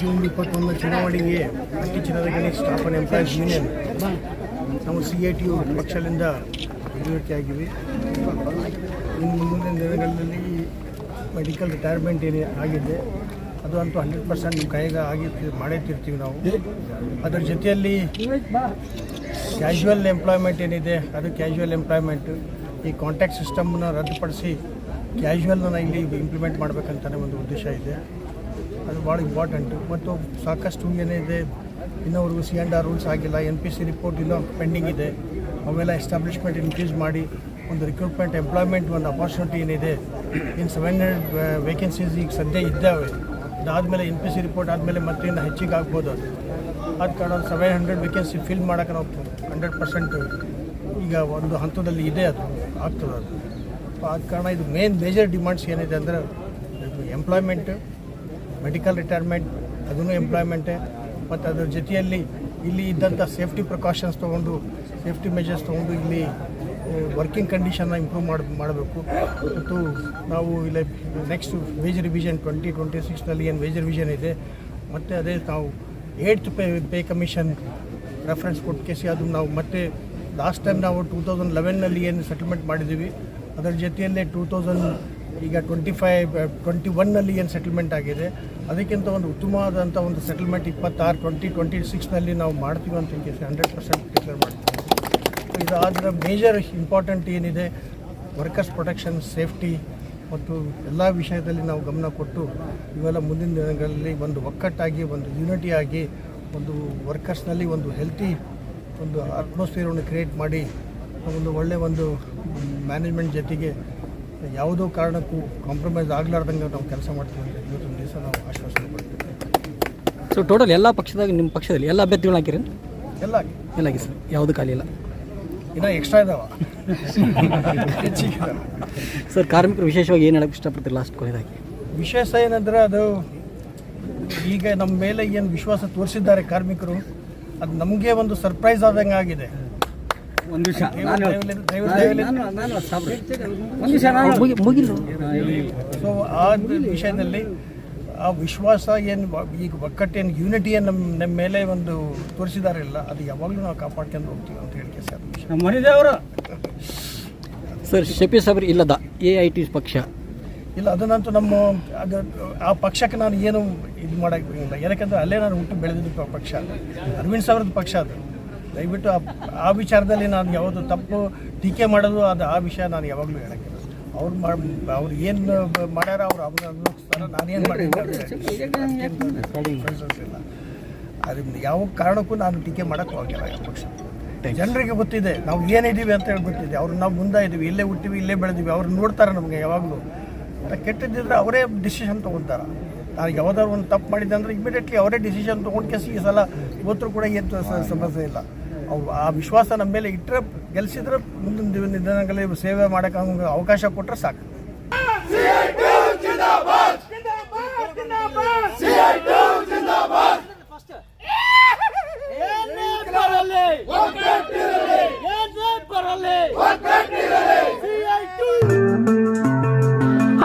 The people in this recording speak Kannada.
ಜೂನ್ ಇಪ್ಪತ್ತೊಂದು ಚುನಾವಣೆಗೆ ಅತಿ ಚಿನ್ನದ ಗಣಿ ಆ್ಯಂಡ್ ಎಂಪ್ಲಾಯೀಸ್ ಯೂನಿಯನ್ ನಾವು ಸಿ ಎ ಟಿ ಯು ಪಕ್ಷದಿಂದ ಆಗಿವಿ ಇನ್ನು ಮುಂದಿನ ದಿನಗಳಲ್ಲಿ ಮೆಡಿಕಲ್ ರಿಟೈರ್ಮೆಂಟ್ ಏನೇ ಆಗಿದೆ ಅದು ಅಂತೂ ಹಂಡ್ರೆಡ್ ಪರ್ಸೆಂಟ್ ಕೈಗೆ ಆಗಿ ಮಾಡೇ ತಿರ್ತೀವಿ ನಾವು. ಅದರ ಜೊತೆಯಲ್ಲಿ ಕ್ಯಾಶುವಲ್ ಎಂಪ್ಲಾಯ್ಮೆಂಟ್ ಏನಿದೆ, ಅದು ಕ್ಯಾಶುವಲ್ ಎಂಪ್ಲಾಯ್ಮೆಂಟ್ ಈ ಕಾಂಟ್ಯಾಕ್ಟ್ ಸಿಸ್ಟಮ್ನ ರದ್ದುಪಡಿಸಿ ಕ್ಯಾಶುವಲ್ನ ಇಲ್ಲಿ ಇಂಪ್ಲಿಮೆಂಟ್ ಮಾಡಬೇಕಂತಲೇ ಒಂದು ಉದ್ದೇಶ ಇದೆ. ಅದು ಭಾಳ ಇಂಪಾರ್ಟೆಂಟು ಮತ್ತು ಸಾಕಷ್ಟು ಏನಿದೆ ಇನ್ನೂವರೆಗೂ ಸಿ ಆ್ಯಂಡ್ ಆರ್ ರೂಲ್ಸ್ ಆಗಿಲ್ಲ ಎನ್ ಪಿ ಸಿ ರಿಪೋರ್ಟ್ ಇನ್ನೂ ಪೆಂಡಿಂಗ್ ಇದೆ. ಅವೆಲ್ಲ ಎಸ್ಟಾಬ್ಲಿಷ್ಮೆಂಟ್ ಇನ್ಕ್ರೀಸ್ ಮಾಡಿ, ಒಂದು ರಿಕ್ರೂಟ್ಮೆಂಟ್ ಎಂಪ್ಲಾಯ್ಮೆಂಟ್ ಒಂದು ಅಪಾರ್ಚುನಿಟಿ ಏನಿದೆ, ಇನ್ ಸೆವೆನ್ ಹಂಡ್ರೆಡ್ ವೇಕೆನ್ಸೀಸ್ ಈಗ ಸದ್ಯ ಇದ್ದಾವೆ. ಅದಾದಮೇಲೆ ಎನ್ ಪಿ ಸಿ ರಿಪೋರ್ಟ್ ಆದಮೇಲೆ ಮತ್ತೆ ಇನ್ನು ಹೆಚ್ಚಿಗೆ ಆಗ್ಬೋದು ಅದು. ಆದ ಕಾರಣ ಸೆವೆನ್ ಹಂಡ್ರೆಡ್ ವೇಕೆನ್ಸಿ ಫಿಲ್ ಮಾಡೋಕೆ ನಾವು ಹಂಡ್ರೆಡ್ ಪರ್ಸೆಂಟ್ ಈಗ ಒಂದು ಹಂತದಲ್ಲಿ ಇದೆ ಅದು, ಆಗ್ತದೆ ಅದು. ಆದ ಕಾರಣ ಇದು ಮೇನ್ ಮೇಜರ್ ಡಿಮ್ಯಾಂಡ್ಸ್ ಏನಿದೆ ಅಂದರೆ ಎಂಪ್ಲಾಯ್ಮೆಂಟ್ ಮೆಡಿಕಲ್ ರಿಟೈರ್ಮೆಂಟ್ ಅದೂ ಎಂಪ್ಲಾಯ್ಮೆಂಟೇ ಮತ್ತು ಅದರ ಜೊತೆಯಲ್ಲಿ ಇಲ್ಲಿ ಇದ್ದಂಥ ಸೇಫ್ಟಿ ಪ್ರಿಕಾಷನ್ಸ್ ತೊಗೊಂಡು ಸೇಫ್ಟಿ ಮೆಜರ್ಸ್ ತೊಗೊಂಡು ಇಲ್ಲಿ ವರ್ಕಿಂಗ್ ಕಂಡೀಷನ್ನ ಇಂಪ್ರೂವ್ ಮಾಡಿ, ಮಾಡಬೇಕು. ಮತ್ತು ನಾವು ಇಲ್ಲಿ next wage revision twenty twenty ಸಿಕ್ಸ್ನಲ್ಲಿ ಏನು ವೇಜ್ ರಿವಿಷನ್ ಇದೆ, ಮತ್ತು ಅದೇ ನಾವು eight pay pay commission reference ಕೊಟ್ಟು ಕೇಸಿ ಅದು ನಾವು ಮತ್ತೆ ಲಾಸ್ಟ್ ಟೈಮ್ ನಾವು ಟೂ ತೌಸಂಡ್ ಲೆವೆನ್ನಲ್ಲಿ ಏನು ಸೆಟಲ್ಮೆಂಟ್ ಮಾಡಿದ್ದೀವಿ ಅದರ ಜೊತೆಯಲ್ಲೇ ಟೂ ತೌಸಂಡ್ ಈಗ ಟ್ವೆಂಟಿ ಫೈವ್ ಟ್ವೆಂಟಿ ಒನ್ನಲ್ಲಿ ಏನು ಸೆಟಲ್ಮೆಂಟ್ ಆಗಿದೆ, ಅದಕ್ಕಿಂತ ಒಂದು ಉತ್ತಮವಾದಂಥ ಒಂದು ಸೆಟಲ್ಮೆಂಟ್ ಇಪ್ಪತ್ತಾರು ಟ್ವೆಂಟಿ ಟ್ವೆಂಟಿ ಸಿಕ್ಸ್ನಲ್ಲಿ ನಾವು ಮಾಡ್ತೀವಿ ಅಂತ ಹೇಳಿ ಹಂಡ್ರೆಡ್ ಪರ್ಸೆಂಟ್ ಡಿಕ್ಲೇರ್ ಮಾಡ್ತೀವಿ. ಇದಾದರೆ ಮೇಜರ್ ಇಂಪಾರ್ಟೆಂಟ್ ಏನಿದೆ ವರ್ಕರ್ಸ್ ಪ್ರೊಟೆಕ್ಷನ್ ಸೇಫ್ಟಿ ಮತ್ತು ಎಲ್ಲ ವಿಷಯದಲ್ಲಿ ನಾವು ಗಮನ ಕೊಟ್ಟು, ಇವೆಲ್ಲ ಮುಂದಿನ ದಿನಗಳಲ್ಲಿ ಒಂದು ಒಕ್ಕಟ್ಟಾಗಿ, ಒಂದು ಯೂನಿಟಿ ಆಗಿ, ಒಂದು ವರ್ಕರ್ಸ್ನಲ್ಲಿ ಒಂದು ಹೆಲ್ತಿ ಒಂದು ಅಟ್ಮಾಸ್ಫಿಯರನ್ನು ಕ್ರಿಯೇಟ್ ಮಾಡಿ ಒಂದು ಒಳ್ಳೆಯ ಒಂದು ಮ್ಯಾನೇಜ್ಮೆಂಟ್ ಜೊತೆಗೆ ಯಾವುದೋ ಕಾರಣಕ್ಕೂ ಕಾಂಪ್ರಮೈಸ್ ಆಗಲಾರ್ದಂಗೆ ನಾವು ಕೆಲಸ ಮಾಡ್ತೀವಿ ಅಂತ ಇವತ್ತು ದಿವಸ ನಾವು ಆಶ್ವಾಸನೆ ಕೊಡ್ತೀವಿ. ಸೊ ಟೋಟಲ್ ಎಲ್ಲ ಪಕ್ಷದಾಗ ನಿಮ್ಮ ಪಕ್ಷದಲ್ಲಿ ಎಲ್ಲ ಅಭ್ಯರ್ಥಿಗಳು ಹಾಕಿರಿ ಎಲ್ಲ ಎಲ್ಲ ಆಗಿ ಸರ್ ಯಾವುದು ಖಾಲಿ ಇಲ್ಲ. ಇನ್ನೂ ಎಕ್ಸ್ಟ್ರಾ ಇದಾವ. ಇದಾವೆ ಸರ್ ಕಾರ್ಮಿಕರು ವಿಶೇಷವಾಗಿ ಏನು ಹೇಳಕ್ಕೆ ಇಷ್ಟಪಡ್ತೀರಿ ಲಾಸ್ಟ್ ಕೊನೆಯದಾಗಿ ವಿಶೇಷ ಏನಂದ್ರೆ ಅದು ಈಗ ನಮ್ಮ ಮೇಲೆ ಏನು ವಿಶ್ವಾಸ ತೋರಿಸಿದ್ದಾರೆ ಕಾರ್ಮಿಕರು ಅದು ನಮಗೆ ಒಂದು ಸರ್ಪ್ರೈಸ್ ಆದಂಗೆ ಆಗಿದೆ. ಒಂದು ನಿಮಿಷ. ಒಂದು ಮುಗಿಲು. ಸೊ ಆ ವಿಷಯದಲ್ಲಿ ಆ ವಿಶ್ವಾಸ ಏನು ಈಗ ಒಕ್ಕಟ್ಟೇನು ಯೂನಿಟಿಯನ್ನು ನಮ್ಮ ನಮ್ಮ ಮೇಲೆ ಒಂದು ತೋರಿಸಿದಾರಲ್ಲ ಅದು ಯಾವಾಗಲೂ ನಾವು ಕಾಪಾಡ್ಕೊಂಡು ಹೋಗ್ತೀವಿ ಅಂತ ಹೇಳಿ ಸರ್. ನಮ್ಮ ಮನಿದೇವರು ಸರ್ ಶಫಿ ಸಾಬ್ರಿ ಇಲ್ಲದ ಎ ಐ ಟಿ ಪಕ್ಷ? ಇಲ್ಲ ಅದನ್ನಂತೂ ನಮ್ಮ ಅದು ಆ ಪಕ್ಷಕ್ಕೆ ನಾನು ಏನು ಇದು ಮಾಡೋಕ್ಕಿಲ್ಲ ಏನಕ್ಕೆ ಅಲ್ಲೇ ನಾನು ಹುಟ್ಟು ಬೆಳೆದಿದ್ದು ಪಕ್ಷ. ಅರವಿಂದ್ ಸಾವಿರದ ಪಕ್ಷ ಅದು. ದಯವಿಟ್ಟು ಆ ವಿಚಾರದಲ್ಲಿ ನಾನು ಯಾವುದು ತಪ್ಪು ಟೀಕೆ ಮಾಡೋದು ಅದು ಆ ವಿಷಯ ನಾನು ಯಾವಾಗಲೂ ಹೇಳೋಕ್ಕಿಲ್ಲ ಅವ್ರು ಮಾಡಿ ಅವ್ರು ಏನು ಮಾಡ್ಯಾರ ಅವ್ರು ಅವ್ರು ಅನುಭವಿಸ್ತಾರ ನಾನೇನು ಮಾಡಿಲ್ಲ ಅದರಿಂದ ಯಾವ ಕಾರಣಕ್ಕೂ ನಾನು ಟೀಕೆ ಮಾಡೋಕ್ಕೆ ಹೋಗಿಲ್ಲ ಯಾವ ಪಕ್ಷ. ಜನರಿಗೆ ಗೊತ್ತಿದೆ ನಾವು ಏನಿದ್ದೀವಿ ಅಂತ ಹೇಳಿ ಗೊತ್ತಿದೆ. ಅವ್ರು ನಾವು ಮುಂದೆ ಇದ್ದೀವಿ ಇಲ್ಲೇ ಹುಟ್ಟಿವಿ ಇಲ್ಲೇ ಬೆಳೆದೀವಿ. ಅವ್ರು ನೋಡ್ತಾರೆ ನಮಗೆ ಯಾವಾಗಲೂ. ಕೆಟ್ಟದಿದ್ರೆ ಅವರೇ ಡಿಸಿಷನ್ ತೊಗೊತಾರೆ. ನಾನು ಯಾವ್ದಾದ್ರು ಒಂದು ತಪ್ಪು ಮಾಡಿದ್ದೆ ಅಂದರೆ ಇಮಿಡಿಯೇಟ್ಲಿ ಅವರೇ ಡಿಸಿಷನ್ ತೊಗೊಂಡು ಕೇಸಿ ಈ ಸಲ ಇವತ್ತು ಕೂಡ ಏನು ಸಮಸ್ಯೆ ಇಲ್ಲ. ಅವು ಆ ವಿಶ್ವಾಸ ನಮ್ಮ ಮೇಲೆ ಇಟ್ಟರೆ ಗೆಲ್ಲಿಸಿದ್ರೆ ಮುಂದಿನ ದಿನ ದಿನಗಳಲ್ಲಿ ಸೇವೆ ಮಾಡೋಕ್ಕೆ ಅವಕಾಶ ಕೊಟ್ಟರೆ ಸಾಕು.